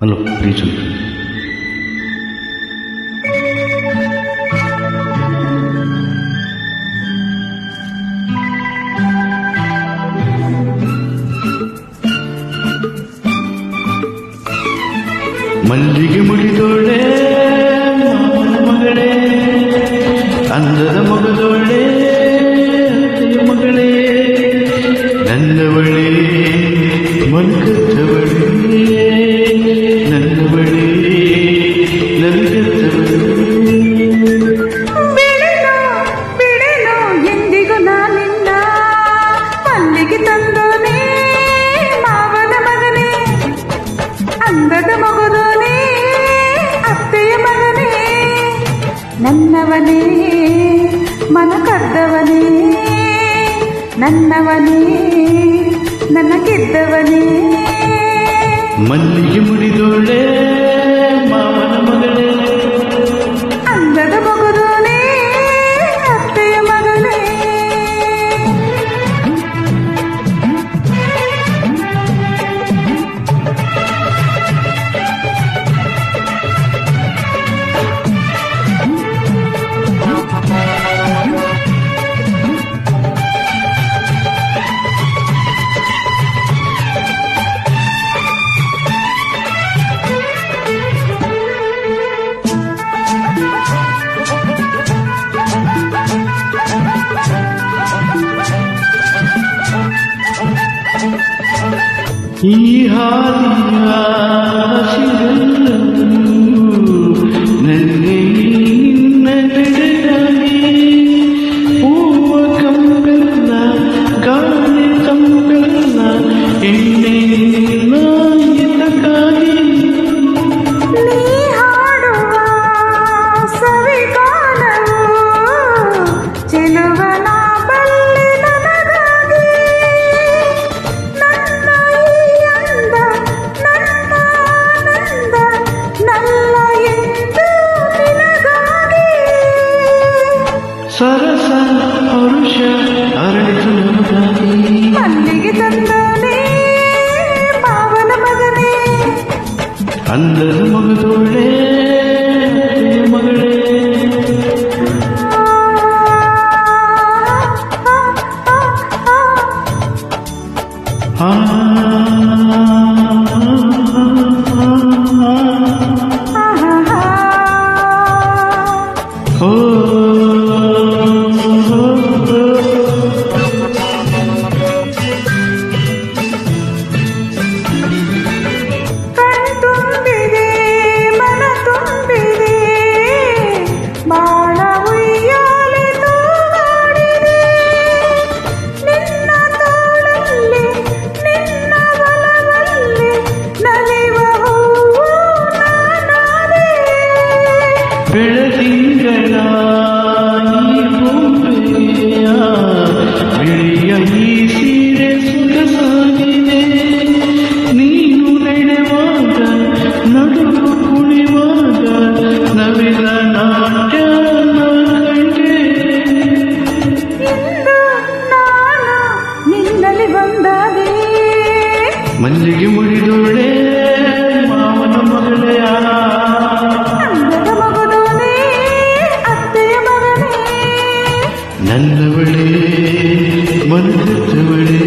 Hello please மல்லிகை முடிதோழே மகளே அந்தத முகதோழே மகளே நல்லவளே மனுக்கு ನನ್ನವನೇ ಮನ ಕದ್ದವನೇ ನನ್ನವನೇ ನನ್ನ ಗೆದ್ದವನೇ ಮಲ್ಲಿಗೆ ಮುಡಿದೋಳೆ ইহা ಪರುಷ ಅರಳಿ ಸುಲಭದಾಗಿ ಅಲ್ಲಿಗೆ ತಂದಾನೆ ಪಾವನ ಮಗನೇ Fernando. കൊടുത്തവളെ